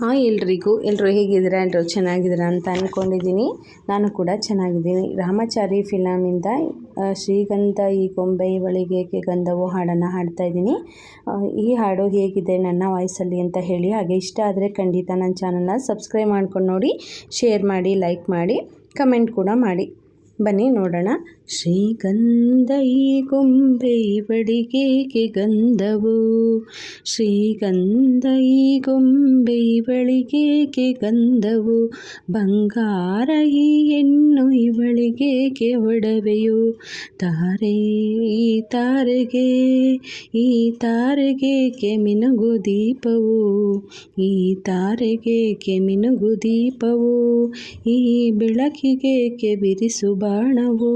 Hi ಎಲ್ರಿಗೂ ಎಲ್ಲರೂ ಹೇಗಿದ್ದೀರಾ ಎಲ್ಲರೂ ಚೆನ್ನಾಗಿದ್ದೀರಾ ಅಂತ ಅಂದ್ಕೊಂಡಿದ್ದೀನಿ ನಾನು ಕೂಡ ಚೆನ್ನಾಗಿದ್ದೀನಿ. ರಾಮಾಚಾರಿ ಫಿಲಮಿಂದ ಶ್ರೀಗಂಧ ಈ ಗೊಂಬೆ ಒಳಗೆ ಗಂಧವು ಹಾಡನ್ನು ಹಾಡ್ತಾ ಇದ್ದೀನಿ. ಈ ಹಾಡು ಹೇಗಿದೆ ನನ್ನ ವಾಯ್ಸಲ್ಲಿ ಅಂತ ಹೇಳಿ, ಹಾಗೆ ಇಷ್ಟ ಆದರೆ ಖಂಡಿತ ನನ್ನ ಚಾನಲ್ನ ಸಬ್ಸ್ಕ್ರೈಬ್ ಮಾಡ್ಕೊಂಡು ನೋಡಿ, ಶೇರ್ ಮಾಡಿ, ಲೈಕ್ ಮಾಡಿ, ಕಮೆಂಟ್ ಕೂಡ ಮಾಡಿ. ಬನ್ನಿ ನೋಡೋಣ. ಶ್ರೀಗಂಧ ಈ ಗೊಂಬೆ ಬಳಿಗೆಗೆ ಗಂಧವು. ಶ್ರೀಗಂಧ ಈ ಗೊಂಬೆ ಬಳಿಗೆಗೆ ಗಂಧವು. ಬಂಗಾರ ಈ ಹೆಣ್ಣು ಇವಳಿಗೇಕೆ ಒಡವೆಯು. ತಾರೆ ಈ ತಾರೆಗೆ ಈ ತಾರೆಗೆ ಮಿನುಗು ದೀಪವು. ಈ ತಾರೆಗೆ ಮಿನುಗು ದೀಪವು. ಈ ಬೆಳಕಿಗೇಕೆ ಬಿರಿಸು ಬಾಣವು,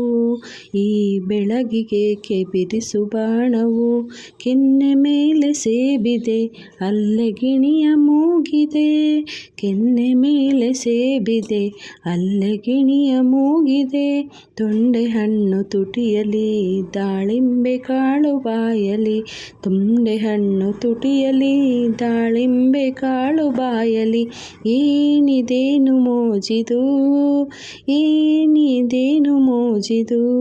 ಈ ಬೆಳಗಿಗೆ ಬಿರಿಸು ಬಾಣವು, ಕೆನ್ನೆ ಮೇಲೆ ಸೇಬಿದೆ, ಅಲ್ಲೆ ಗಿಣಿಯ ಮೂಗಿದೆ. ಕೆನ್ನೆ ಮೇಲೆ ಸೇಬಿದೆ, ಅಲ್ಲೆ ಗಿಣಿಯ ಮೂಗಿದೆ. ತೊಂಡೆ ಹಣ್ಣು ತುಟಿಯಲಿ, ದಾಳಿಂಬೆ ಕಾಳು ಬಾಯಲಿ, ತೊಂಡೆ ಹಣ್ಣು ತುಟಿಯಲಿ, ದಾಳಿಂಬೆ ಕಾಳು ಬಾಯಲಿ. ಏನಿದೇನು ಮೋಜಿದು, ಏನಿದೇನು ಮೋಜಿದು.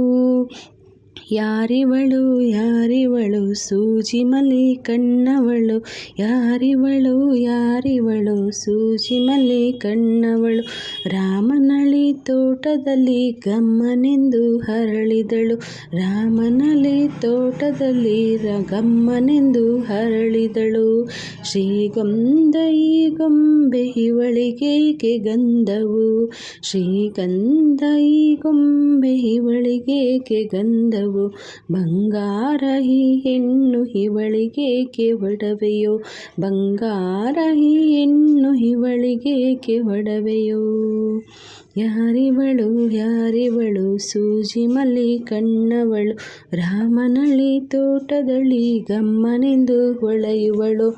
ಯಾರಿವಳು ಯಾರಿವಳು? ಸೂಜಿ ಮಲಿ ಕಣ್ಣವಳು ಯಾರಿವಳು ಯಾರಿವಳು? ಸೂಜಿ ಮಲಿ ಕಣ್ಣವಳು ರಾಮನಳಿ ತೋಟದಲ್ಲಿ ಗಮ್ಮನೆಂದು ಹರಳಿದಳು. ರಾಮನಳಿ ತೋಟದಲ್ಲಿ ರ ಗಮ್ಮನೆಂದು ಹರಳಿದಳು. ಶ್ರೀಗಂಧ ಈ ಗೊಂಬೆ ಇವಳಿಗೇಕೆ ಗಂಧವು? ಶ್ರೀಗಂಧ ಈ ಗೊಂಬೆ ಇವಳಿಗೇಕೆ ಗಂಧವು? ಬಂಗಾರ ಈ ಹೆಣ್ಣು ಇವಳಿಗೇಕೆ ಒಡವೆಯೋ? ಬಂಗಾರ ಈ ಹೆಣ್ಣು ಇವಳಿಗೇಕೆ ಒಡವೆಯೋ? ಯಾರಿವಳು ಯಾರಿವಳು? ಸೂಜಿ ಮಲಿ ಕಣ್ಣವಳು ರಾಮನಳಿ ತೋಟದಳಿ ಗಮ್ಮನೆಂದು ಹೊಳೆಯುವಳು.